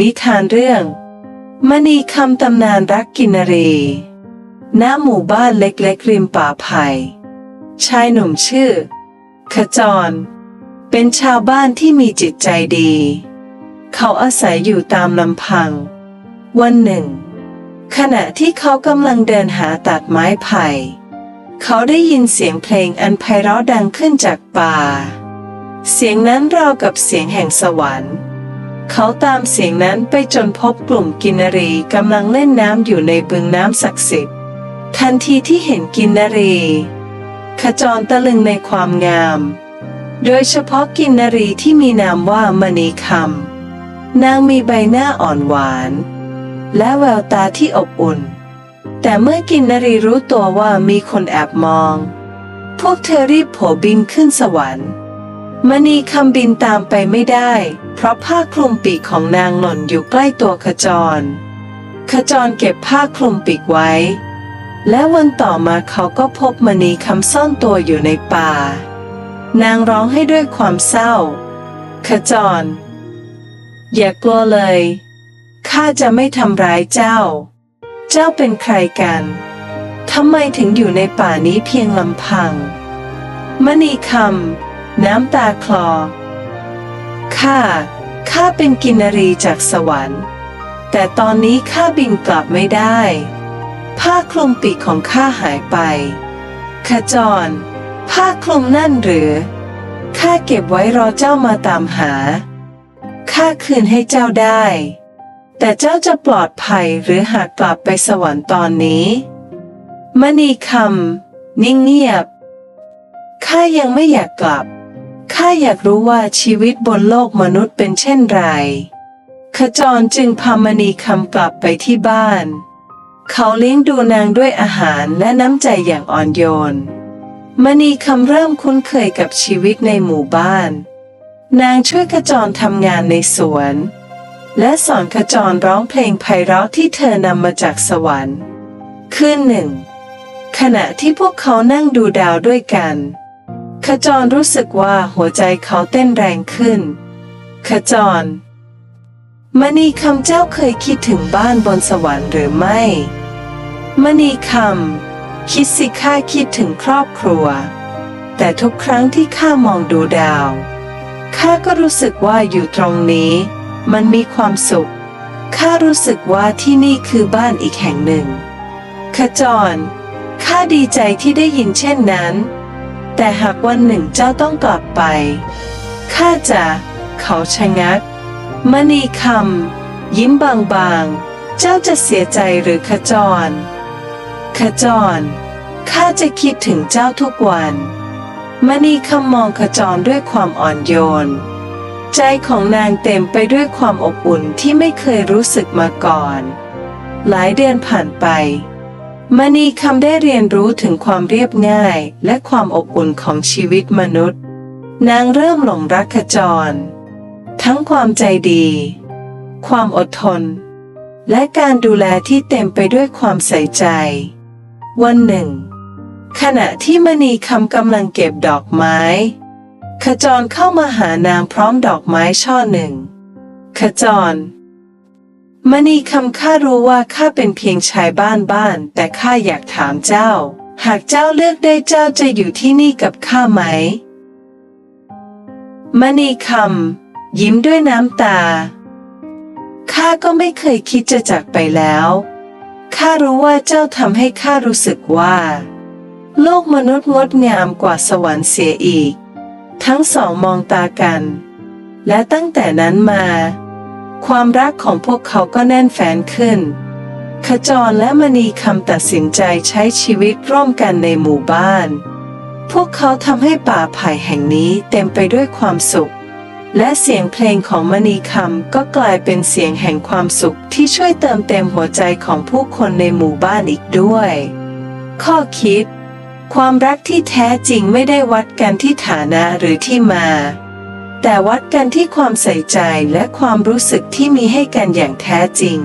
นิทานเรื่อง มณีคำตำนานรักกินรีณหมู่บ้านเล็กๆ ริมป่าไผ่ชายหนุ่มชื่อ ขจร เป็นชาวบ้านที่มีจิตใจดี เขาอาศัยอยู่ตามลำพัง วันหนึ่ง ขณะที่เขากำลังเดินหาตัดไม้ไผ่ เขาได้ยินเสียงเพลงอันไพเราะดังขึ้นจากป่า เสียงนั้นราวกับเสียงแห่งสวรรค์ เขาตามเสียงนั้นไปจนพบกลุ่มกินนรีกำลังเล่นน้ำอยู่ในบึงน้ำศักดิ์สิทธิ์ ทันทีที่เห็นกินนรี ขจรตะลึงในความงาม โดยเฉพาะกินนรีที่มีนามว่ามณีคำนางมีใบหน้าอ่อนหวาน และแววตาที่อบอุ่น แต่เมื่อกินนรีรู้ตัวว่ามีคนแอบมอง พวกเธอรีบโผบินขึ้นสวรรค์ มณีคำบินตามไปไม่ได้ เพราะผ้าคลุมปีกของนางหล่นอยู่ใกล้ตัวขจร ขจรเก็บผ้าคลุมปีกไว้ และวันต่อมาเขาก็พบมณีคำซ่อนตัวอยู่ในป่า นางร้องให้ด้วยความเศร้า ขจร อย่ากลัวเลย ข้าจะไม่ทำร้ายเจ้า เจ้าเป็นใครกัน ทำไมถึงอยู่ในป่านี้เพียงลำพัง มณีคำ น้ำตาคลอ ข้า ข้าเป็นกินรีจากสวรรค์ แต่ตอนนี้ข้าบินกลับไม่ได้ ผ้าคลุมปีกของข้าหายไป ขจร ผ้าคลุมนั่นหรือ ข้าเก็บไว้รอเจ้ามาตามหา ข้าคืนให้เจ้าได้ แต่เจ้าจะปลอดภัยหรือหากกลับไปสวรรค์ตอนนี้มณีคำนิ่งเงียบ ข้ายังไม่อยากกลับ ข้าอยากรู้ว่าชีวิตบนโลกมนุษย์เป็นเช่นไร ขจรจึงพามณีคำกลับไปที่บ้าน เขาเลี้ยงดูนางด้วยอาหารและน้ำใจอย่างอ่อนโยน มณีคำเริ่มคุ้นเคยกับชีวิตในหมู่บ้าน นางช่วยขจรทำงานในสวน และสอนขจรร้องเพลงไพเราะที่เธอนำมาจากสวรรค์ คืนหนึ่ง ขณะที่พวกเขานั่งดูดาวด้วยกัน ขจรรู้สึกว่าหัวใจเขาเต้นแรงขึ้น ขจรมณีคำเจ้าเคยคิดถึงบ้านบนสวรรค์หรือไม่ มณีคำคิดสิข้าคิดถึงครอบครัว แต่ทุกครั้งที่ข้ามองดูดาว ข้าก็รู้สึกว่าอยู่ตรงนี้ มันมีความสุข ข้ารู้สึกว่าที่นี่คือบ้านอีกแห่งหนึ่ง ขจร ข้าดีใจที่ได้ยินเช่นนั้น แต่หากวันหนึ่งเจ้าต้องกลับไป ข้าจะเขาชะงัก มณีคำยิ้มบางๆ เจ้าจะเสียใจหรือขจร ขจร ข้าจะคิดถึงเจ้าทุกวัน มณีคำมองขจรด้วยความอ่อนโยน ใจของนางเต็มไปด้วยความอบอุ่นที่ไม่เคยรู้สึกมาก่อน หลายเดือนผ่านไป มณีคำได้เรียนรู้ถึงความเรียบง่ายและความอบอุ่นของชีวิตมนุษย์ นางเริ่มหลงรักขจร ทั้งความใจดี ความอดทน และการดูแลที่เต็มไปด้วยความใส่ใจ วันหนึ่ง ขณะที่มณีคำกำลังเก็บดอกไม้ ขจรเข้ามาหานางพร้อมดอกไม้ช่อหนึ่ง ขจร มณีคำข้ารู้ว่าข้าเป็นเพียงชายบ้านบ้าน แต่ข้าอยากถามเจ้า หากเจ้าเลือกได้เจ้าจะอยู่ที่นี่กับข้าไหม มณีคำยิ้มด้วยน้ำตา ข้าก็ไม่เคยคิดจะจากไปแล้ว ข้ารู้ว่าเจ้าทำให้ข้ารู้สึกว่า โลกมนุษย์งดงามกว่าสวรรค์เสียอีก ทั้งสองมองตากัน และตั้งแต่นั้นมา ความรักของพวกเขาก็แน่นแฟนขึ้น ขจรและมณีคำตัดสินใจใช้ชีวิตร่วมกันในหมู่บ้าน พวกเขาทำให้ป่าไผ่แห่งนี้เต็มไปด้วยความสุข และเสียงเพลงของมณีคำก็กลายเป็นเสียงแห่งความสุขที่ช่วยเติมเต็มหัวใจของผู้คนในหมู่บ้านอีกด้วย ข้อคิด ความรักที่แท้จริงไม่ได้วัดกันที่ฐานะหรือที่มา แต่วัดกันที่ความใส่ใจและความรู้สึกที่มีให้กันอย่างแท้จริง